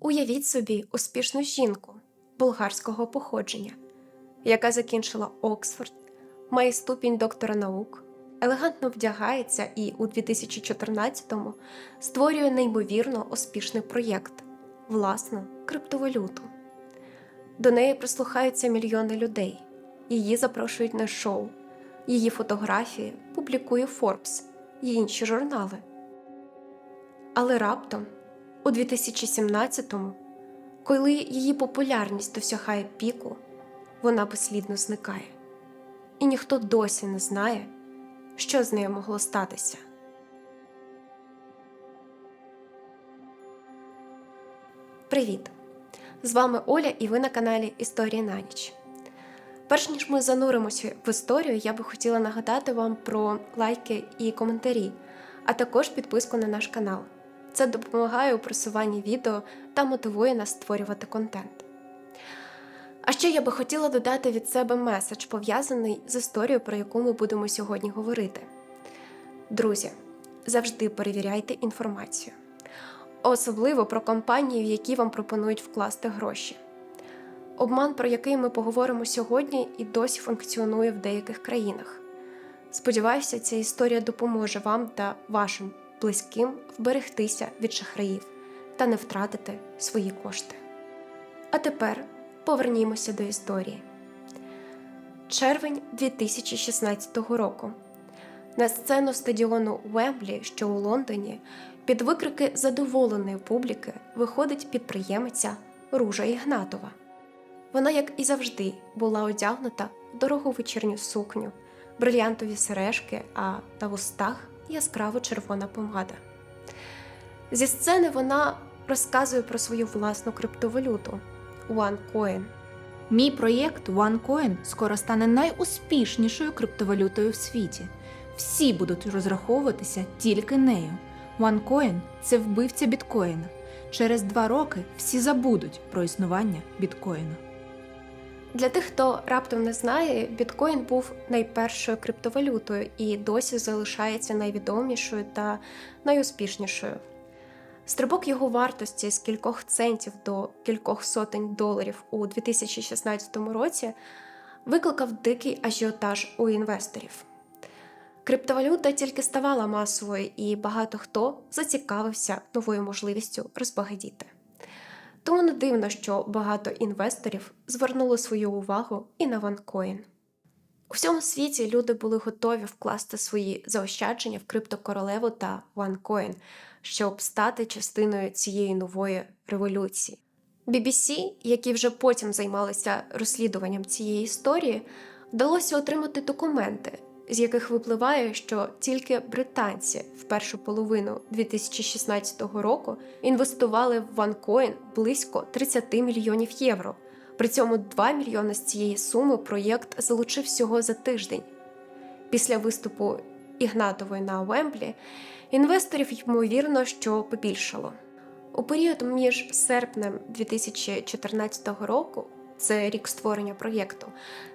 Уявіть собі успішну жінку болгарського походження, яка закінчила Оксфорд, має ступінь доктора наук, елегантно вдягається і у 2014-му створює неймовірно успішний проєкт власну криптовалюту. До неї прислухаються мільйони людей, її запрошують на шоу, її фотографії публікує Forbes і інші журнали. Але раптом, у 2017-му, коли її популярність досягає піку, вона безслідно зникає. І ніхто досі не знає, що з нею могло статися. Привіт! З вами Оля і ви на каналі Історії на ніч. Перш ніж ми зануримося в історію, я би хотіла нагадати вам про лайки і коментарі, а також підписку на наш канал. Це допомагає у просуванні відео та мотивує нас створювати контент. А ще я би хотіла додати від себе меседж, пов'язаний з історією, про яку ми будемо сьогодні говорити. Друзі, завжди перевіряйте інформацію, особливо про компанії, в які вам пропонують вкласти гроші. Обман, про який ми поговоримо сьогодні, і досі функціонує в деяких країнах. Сподіваюся, ця історія допоможе вам та вашим близьким вберегтися від шахраїв та не втратити свої кошти. А тепер повернімося до історії. Червень 2016 року. На сцену стадіону Вемблі, що у Лондоні, під викрики задоволеної публіки виходить підприємиця Ружа Ігнатова. Вона, як і завжди, була одягнута в дорогу вечірню сукню, брильянтові сережки, а на вустах яскраво червона помада. Зі сцени вона розказує про свою власну криптовалюту OneCoin. Мій проєкт OneCoin скоро стане найуспішнішою криптовалютою в світі. Всі будуть розраховуватися тільки нею. OneCoin – це вбивця біткоїна. Через два роки всі забудуть про існування біткоїна. Для тих, хто раптом не знає, біткоін був найпершою криптовалютою і досі залишається найвідомішою та найуспішнішою. Стрибок його вартості з кількох центів до кількох сотень доларів у 2016 році викликав дикий ажіотаж у інвесторів. Криптовалюта тільки ставала масовою, і багато хто зацікавився новою можливістю розбагатіти. Тому не дивно, що багато інвесторів звернули свою увагу і на OneCoin. У всьому світі люди були готові вкласти свої заощадження в криптокоролеву та OneCoin, щоб стати частиною цієї нової революції. BBC, які вже потім займалися розслідуванням цієї історії, вдалося отримати документи, з яких випливає, що тільки британці в першу половину 2016 року інвестували в OneCoin близько 30 мільйонів євро. При цьому 2 мільйони з цієї суми проєкт залучив всього за тиждень. Після виступу Ігнатової на Уемблі інвесторів, ймовірно, що побільшало. У період між серпнем 2014 року, це рік створення проєкту,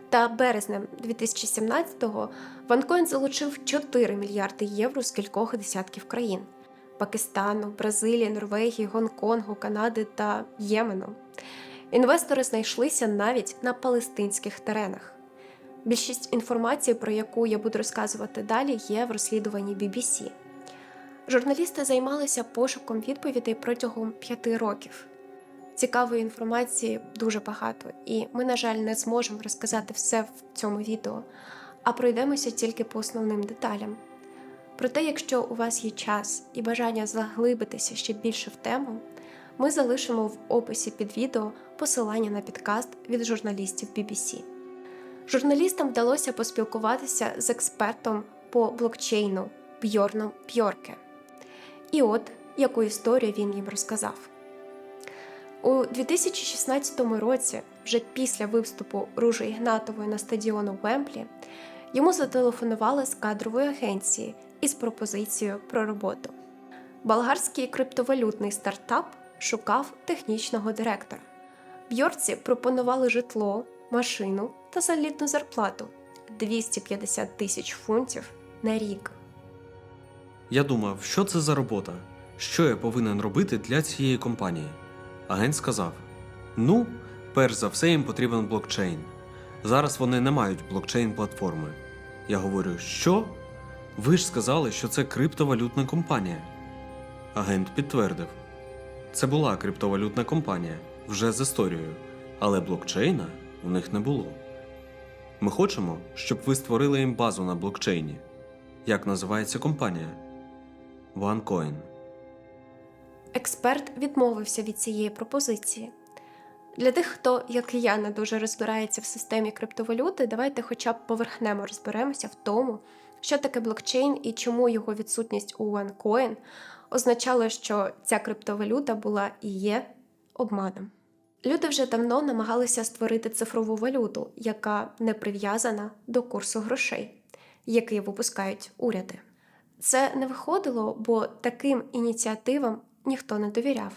та березнем 2017-го OneCoin залучив 4 мільярди євро з кількох десятків країн: Пакистану, Бразилії, Норвегії, Гонконгу, Канади та Ємену. Інвестори знайшлися навіть на палестинських теренах. Більшість інформації, про яку я буду розказувати далі, є в розслідуванні BBC. Журналісти займалися пошуком відповідей протягом п'яти років. Цікавої інформації дуже багато, і ми, на жаль, не зможемо розказати все в цьому відео, а пройдемося тільки по основним деталям. Проте, якщо у вас є час і бажання заглибитися ще більше в тему, ми залишимо в описі під відео посилання на підкаст від журналістів BBC. Журналістам вдалося поспілкуватися з експертом по блокчейну Бьорном Бьорке. І от яку історію він їм розказав. У 2016 році, вже після виступу Ружи Ігнатової на стадіону Вемблі, йому зателефонували з кадрової агенції із пропозицією про роботу. Болгарський криптовалютний стартап шукав технічного директора. Бьорці пропонували житло, машину та солідну зарплату 250 тисяч фунтів на рік. Я думав, що це за робота? Що я повинен робити для цієї компанії? Агент сказав: Ну, перш за все, їм потрібен блокчейн. Зараз вони не мають блокчейн-платформи. Я говорю, що? Ви ж сказали, що це криптовалютна компанія. Агент підтвердив: це була криптовалютна компанія вже з історією, але блокчейна у них не було. Ми хочемо, щоб ви створили їм базу на блокчейні. Як називається компанія? OneCoin. Експерт відмовився від цієї пропозиції. Для тих, хто, як і я, не дуже розбирається в системі криптовалюти, давайте хоча б поверхнемо розберемося в тому, що таке блокчейн і чому його відсутність у OneCoin означало, що ця криптовалюта була і є обманом. Люди вже давно намагалися створити цифрову валюту, яка не прив'язана до курсу грошей, який випускають уряди. Це не виходило, бо таким ініціативам ніхто не довіряв.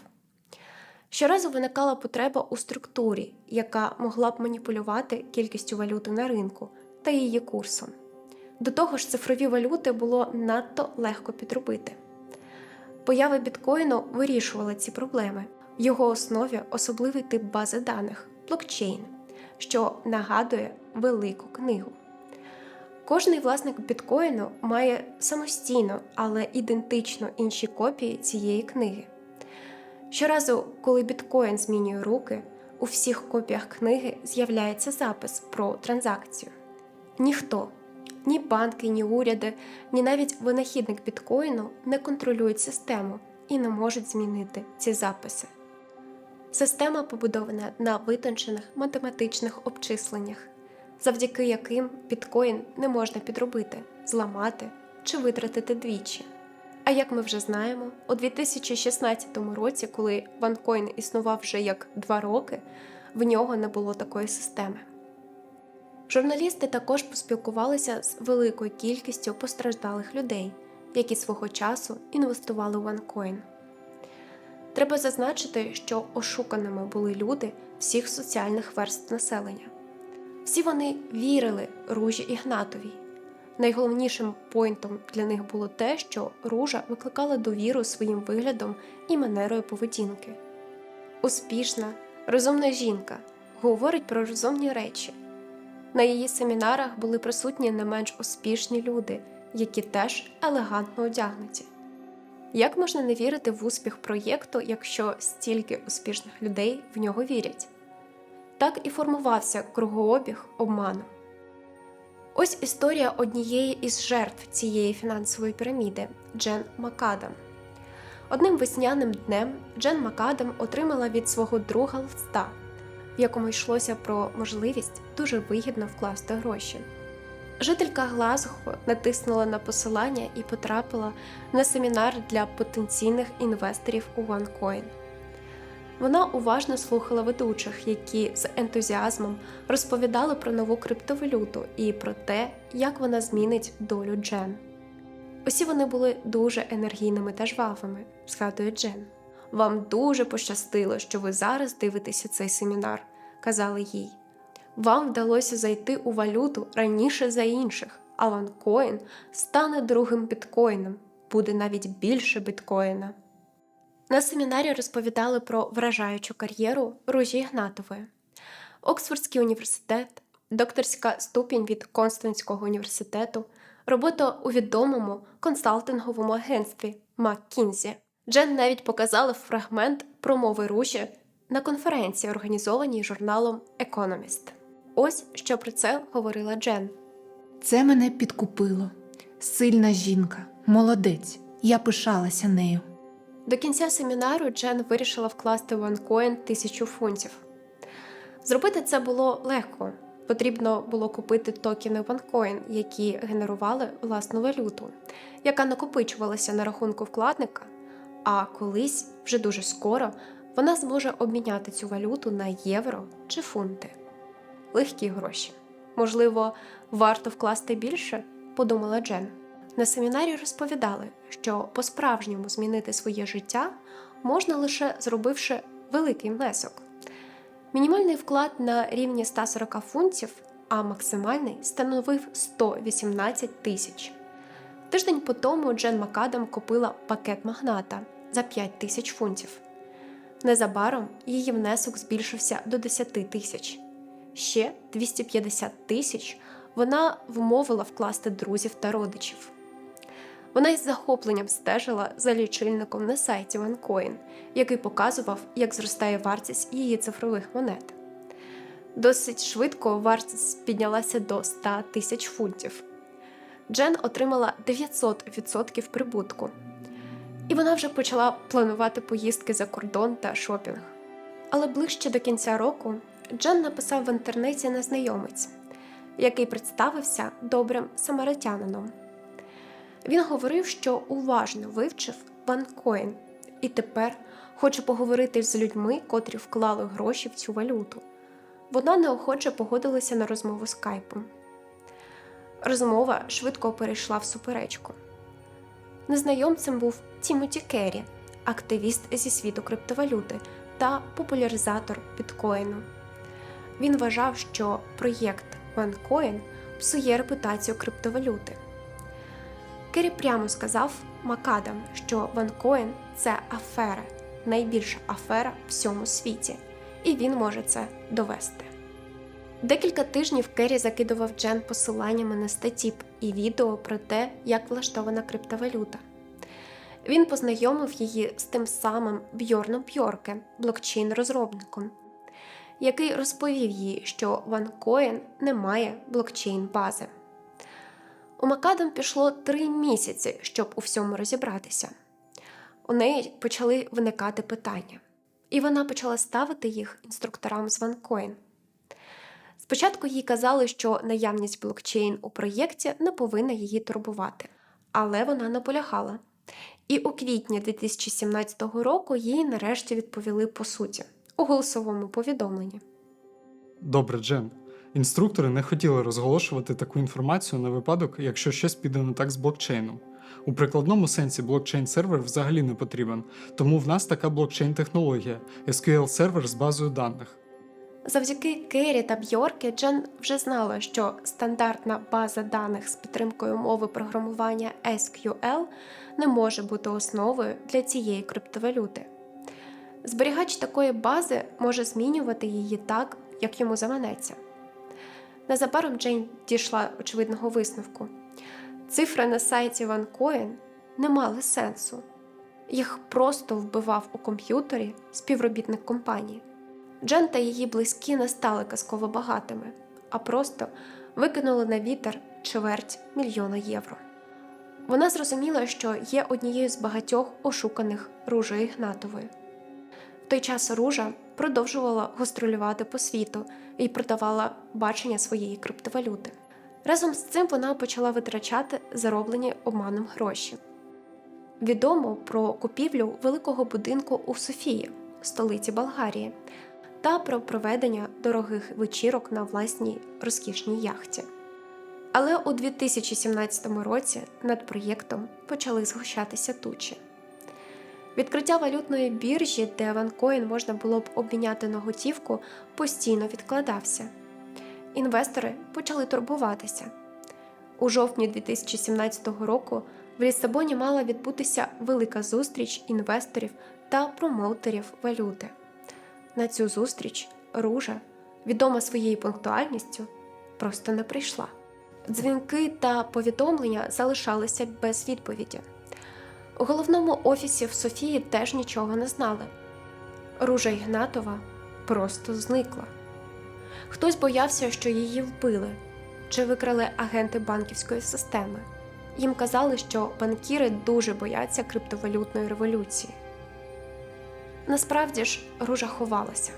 Щоразу виникала потреба у структурі, яка могла б маніпулювати кількістю валюти на ринку та її курсом. До того ж, цифрові валюти було надто легко підробити. Поява біткоїну вирішувала ці проблеми. В його основі особливий тип бази даних блокчейн, що нагадує велику книгу. Кожний власник біткоїну має самостійно, але ідентично інші копії цієї книги. Щоразу, коли біткоін змінює руки, у всіх копіях книги з'являється запис про транзакцію. Ніхто, ні банки, ні уряди, ні навіть винахідник біткоїну не контролюють систему і не можуть змінити ці записи. Система побудована на витончених математичних обчисленнях, завдяки яким біткоін не можна підробити, зламати чи витратити двічі. А як ми вже знаємо, у 2016 році, коли OneCoin існував вже як два роки, в нього не було такої системи. Журналісти також поспілкувалися з великою кількістю постраждалих людей, які свого часу інвестували в OneCoin. Треба зазначити, що ошуканими були люди всіх соціальних верств населення. Всі вони вірили Ружі Ігнатовій. Найголовнішим поінтом для них було те, що ружа викликала довіру своїм виглядом і манерою поведінки. Успішна, розумна жінка говорить про розумні речі. На її семінарах були присутні не менш успішні люди, які теж елегантно одягнуті. Як можна не вірити в успіх проєкту, якщо стільки успішних людей в нього вірять? Так і формувався кругообіг обману. Ось історія однієї із жертв цієї фінансової піраміди Джен Макадам. Одним весняним днем Джен Макадам отримала від свого друга листа, в якому йшлося про можливість дуже вигідно вкласти гроші. Жителька Глазго натиснула на посилання і потрапила на семінар для потенційних інвесторів у OneCoin. Вона уважно слухала ведучих, які з ентузіазмом розповідали про нову криптовалюту і про те, як вона змінить долю Джен. Усі вони були дуже енергійними та жвавими, згадує Джен. Вам дуже пощастило, що ви зараз дивитеся цей семінар, казали їй. Вам вдалося зайти у валюту раніше за інших, а OneCoin стане другим біткоїном, буде навіть більше біткоїна. На семінарі розповідали про вражаючу кар'єру Ружі Ігнатової, Оксфордський університет, докторська ступінь від Константського університету, робота у відомому консалтинговому агентстві McKinsey. Джен навіть показала фрагмент промови Ружі на конференції, організованій журналом Economist. Ось що про це говорила Джен. Це мене підкупило. Сильна жінка, молодець. Я пишалася нею. До кінця семінару Джен вирішила вкласти в OneCoin тисячу фунтів. Зробити це було легко. Потрібно було купити токени OneCoin, які генерували власну валюту, яка накопичувалася на рахунку вкладника. А колись, вже дуже скоро, вона зможе обміняти цю валюту на євро чи фунти. Легкі гроші. Можливо, варто вкласти більше, подумала Джен. На семінарі розповідали, що по-справжньому змінити своє життя можна лише зробивши великий внесок. Мінімальний вклад на рівні 140 фунтів, а максимальний становив 118 тисяч. Тиждень по тому Джен Макадам купила пакет магната за 5 тисяч фунтів. Незабаром її внесок збільшився до 10 тисяч. Ще 250 тисяч вона вмовила вкласти друзів та родичів. Вона із захопленням стежила за лічильником на сайті OneCoin, який показував, як зростає вартість її цифрових монет. Досить швидко вартість піднялася до 100 тисяч фунтів. Джен отримала 900% прибутку, і вона вже почала планувати поїздки за кордон та шопінг. Але ближче до кінця року Джен написав в інтернеті незнайомець, який представився добрим самаритянином. Він говорив, що уважно вивчив OneCoin і тепер хоче поговорити з людьми, котрі вклали гроші в цю валюту. Вона неохоче погодилася на розмову скайпом. Розмова швидко перейшла в суперечку. Незнайомцем був Тімоті Керрі, активіст зі світу криптовалюти та популяризатор біткоїну. Він вважав, що проєкт OneCoin псує репутацію криптовалюти. Керрі прямо сказав Макадам, що OneCoin – це афера, найбільша афера в всьому світі, і він може це довести. Декілька тижнів Керрі закидував Джен посиланнями на статті і відео про те, як влаштована криптовалюта. Він познайомив її з тим самим Бьорном Бьорке, блокчейн-розробником, який розповів їй, що OneCoin не має блокчейн-бази. У Макадам пішло три місяці, щоб у всьому розібратися. У неї почали виникати питання, і вона почала ставити їх інструкторам з OneCoin. Спочатку їй казали, що наявність блокчейн у проєкті не повинна її турбувати, але вона наполягала. І у квітні 2017 року їй нарешті відповіли по суті у голосовому повідомленні. Добре, Джен. Інструктори не хотіли розголошувати таку інформацію на випадок, якщо щось піде не так з блокчейном. У прикладному сенсі блокчейн-сервер взагалі не потрібен, тому в нас така блокчейн-технологія SQL-сервер з базою даних. Завдяки Керрі та Бьоркі Джен вже знала, що стандартна база даних з підтримкою мови програмування SQL не може бути основою для цієї криптовалюти. Зберігач такої бази може змінювати її так, як йому заманеться. Незабаром Джейн дійшла очевидного висновку. Цифри на сайті OneCoin не мали сенсу. Їх просто вбивав у комп'ютері співробітник компанії. Джен та її близькі не стали казково багатими, а просто викинули на вітер чверть мільйона євро. Вона зрозуміла, що є однією з багатьох ошуканих Ружею Ігнатовою. В той час Ружа продовжувала гастролювати по світу і продавала бачення своєї криптовалюти. Разом з цим вона почала витрачати зароблені обманом гроші. Відомо про купівлю великого будинку у Софії, столиці Болгарії, та про проведення дорогих вечірок на власній розкішній яхті. Але у 2017 році над проєктом почали згущатися тучі. Відкриття валютної біржі, де OneCoin можна було б обміняти на готівку, постійно відкладався. Інвестори почали турбуватися. У жовтні 2017 року в Лісабоні мала відбутися велика зустріч інвесторів та промоутерів валюти. На цю зустріч Ружа, відома своєю пунктуальністю, просто не прийшла. Дзвінки та повідомлення залишалися без відповіді. У головному офісі в Софії теж нічого не знали. Ружа Ігнатова просто зникла. Хтось боявся, що її вбили чи викрали агенти банківської системи. Їм казали, що банкіри дуже бояться криптовалютної революції. Насправді ж, Ружа ховалася.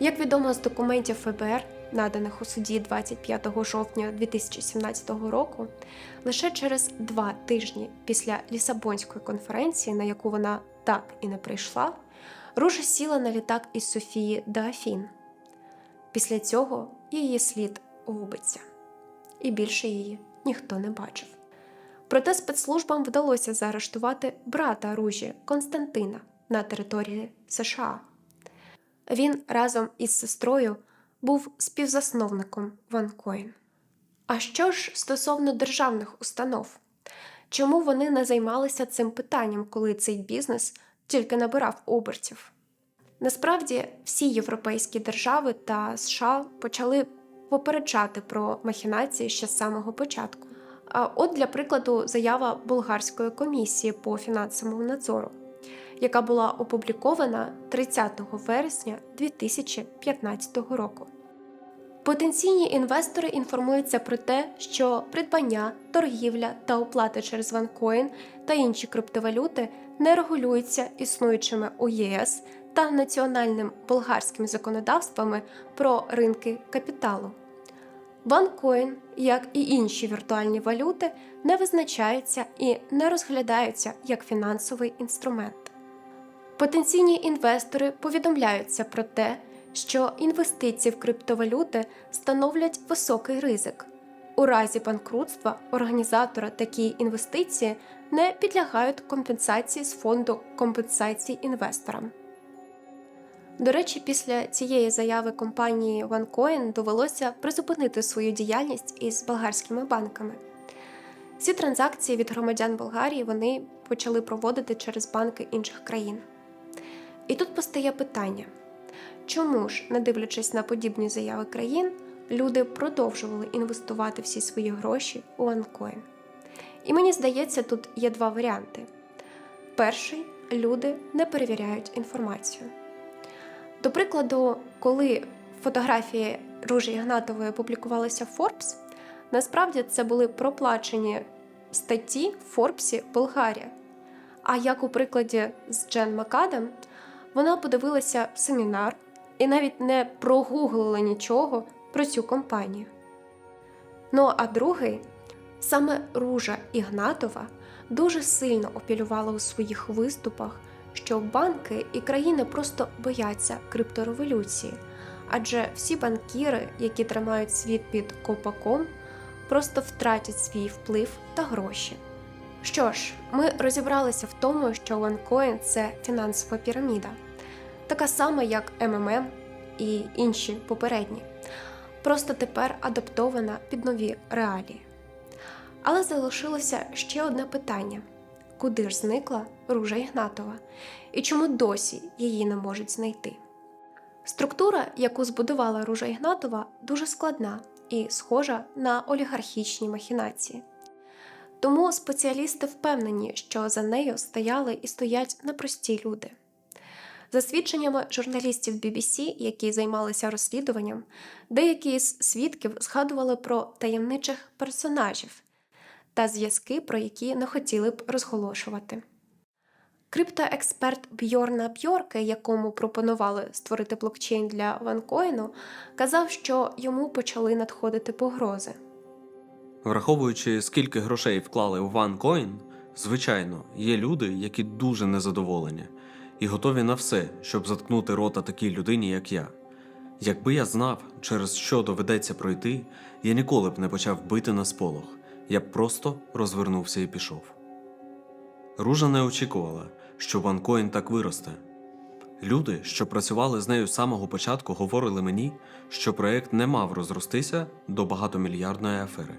Як відомо з документів ФБР, наданих у суді 25 жовтня 2017 року, лише через два тижні після Лісабонської конференції, на яку вона так і не прийшла, Ружа сіла на літак із Софії до Афін. Після цього її слід губиться, і більше її ніхто не бачив. Проте спецслужбам вдалося заарештувати брата Ружі Константина на території США. Він разом із сестрою був співзасновником OneCoin. А що ж стосовно державних установ? Чому вони не займалися цим питанням, коли цей бізнес тільки набирав обертів? Насправді, всі європейські держави та США почали попереджати про махінації ще з самого початку. А от для прикладу заява болгарської комісії по фінансовому надзору, яка була опублікована 30 вересня 2015 року. Потенційні інвестори інформуються про те, що придбання, торгівля та оплата через OneCoin та інші криптовалюти не регулюються існуючими у ЄС та національним болгарським законодавствами про ринки капіталу. OneCoin, як і інші віртуальні валюти, не визначаються і не розглядаються як фінансовий інструмент. Потенційні інвестори повідомляються про те, що інвестиції в криптовалюти становлять високий ризик. У разі банкрутства організатора такі інвестиції не підлягають компенсації з фонду компенсацій інвесторам. До речі, після цієї заяви компанії OneCoin довелося призупинити свою діяльність із болгарськими банками. Всі транзакції від громадян Болгарії вони почали проводити через банки інших країн. І тут постає питання: чому ж, не дивлячись на подібні заяви країн, люди продовжували інвестувати всі свої гроші у OneCoin? І мені здається, тут є два варіанти. Перший люди не перевіряють інформацію. До прикладу, коли фотографії Ружі Ігнатової публікувалися в Forbes, насправді це були проплачені статті в Форбсі Болгарія. А як у прикладі з Джен Макадам, вона подивилася семінар і навіть не прогуглила нічого про цю компанію. Ну а другий, саме Ружа Ігнатова дуже сильно опілювала у своїх виступах, що банки і країни просто бояться криптореволюції, адже всі банкіри, які тримають світ під копаком, просто втратять свій вплив та гроші. Що ж, ми розібралися в тому, що OneCoin – це фінансова піраміда, така сама, як МММ і інші попередні, просто тепер адаптована під нові реалії. Але залишилося ще одне питання: куди ж зникла Ружа Ігнатова і чому досі її не можуть знайти? Структура, яку збудувала Ружа Ігнатова, дуже складна і схожа на олігархічні махінації. Тому спеціалісти впевнені, що за нею стояли і стоять непрості люди. За свідченнями журналістів BBC, які займалися розслідуванням, деякі з свідків згадували про таємничих персонажів та зв'язки, про які не хотіли б розголошувати. Криптоексперт Бьорна Бьорке, якому пропонували створити блокчейн для ванкоїну, казав, що йому почали надходити погрози. Враховуючи, скільки грошей вклали в OneCoin, звичайно, є люди, які дуже незадоволені і готові на все, щоб заткнути рота такій людині, як я. Якби я знав, через що доведеться пройти, я ніколи б не почав бити на сполох, я б просто розвернувся і пішов. Ружа не очікувала, що OneCoin так виросте. Люди, що працювали з нею з самого початку, говорили мені, що проект не мав розростися до багатомільярдної афери.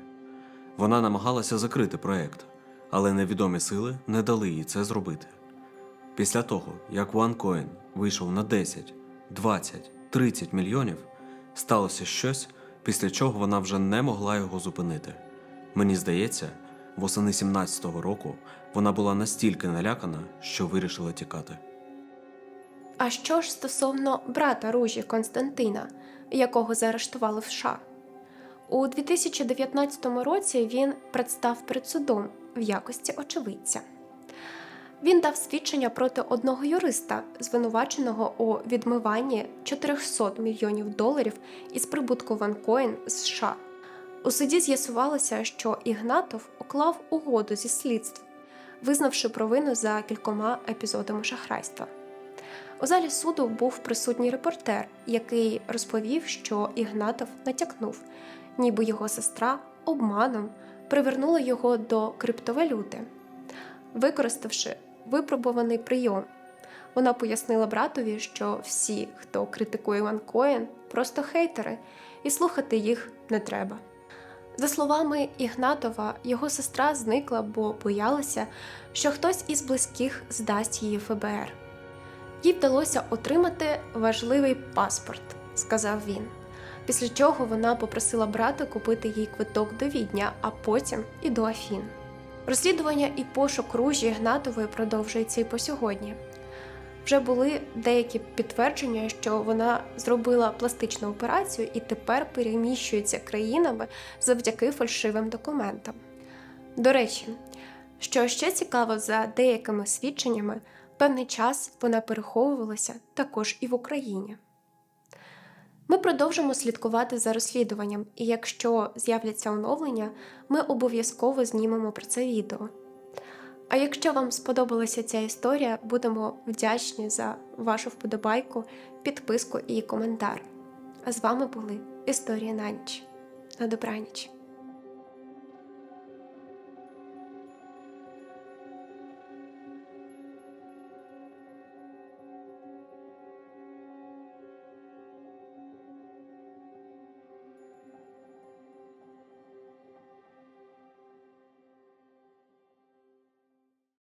Вона намагалася закрити проект, але невідомі сили не дали їй це зробити. Після того, як OneCoin вийшов на 10, 20, 30 мільйонів, сталося щось, після чого вона вже не могла його зупинити. Мені здається, восени 17-го року вона була настільки налякана, що вирішила тікати. А що ж стосовно брата Ружі Константина, якого заарештували в США? У 2019 році він представ перед судом в якості очевидця. Він дав свідчення проти одного юриста, звинуваченого у відмиванні 400 мільйонів доларів із прибутку OneCoin з США. У суді з'ясувалося, що Ігнатов уклав угоду зі слідством, визнавши провину за кількома епізодами шахрайства. У залі суду був присутній репортер, який розповів, що Ігнатов натякнув, ніби його сестра обманом привернула його до криптовалюти. Використавши випробуваний прийом, вона пояснила братові, що всі, хто критикує OneCoin, просто хейтери, і слухати їх не треба. За словами Ігнатова, його сестра зникла, бо боялася, що хтось із близьких здасть її ФБР. Їй вдалося отримати важливий паспорт, сказав він. Після чого вона попросила брата купити їй квиток до Відня, а потім і до Афін. Розслідування і пошук ружі Ігнатової продовжується і по сьогодні. Вже були деякі підтвердження, що вона зробила пластичну операцію і тепер переміщується країнами завдяки фальшивим документам. До речі, що ще цікаво, за деякими свідченнями, певний час вона переховувалася також і в Україні. Продовжимо слідкувати за розслідуванням, і якщо з'являться оновлення, ми обов'язково знімемо про це відео. А якщо вам сподобалася ця історія, будемо вдячні за вашу вподобайку, підписку і коментар. А з вами були Історії на ніч. На добраніч!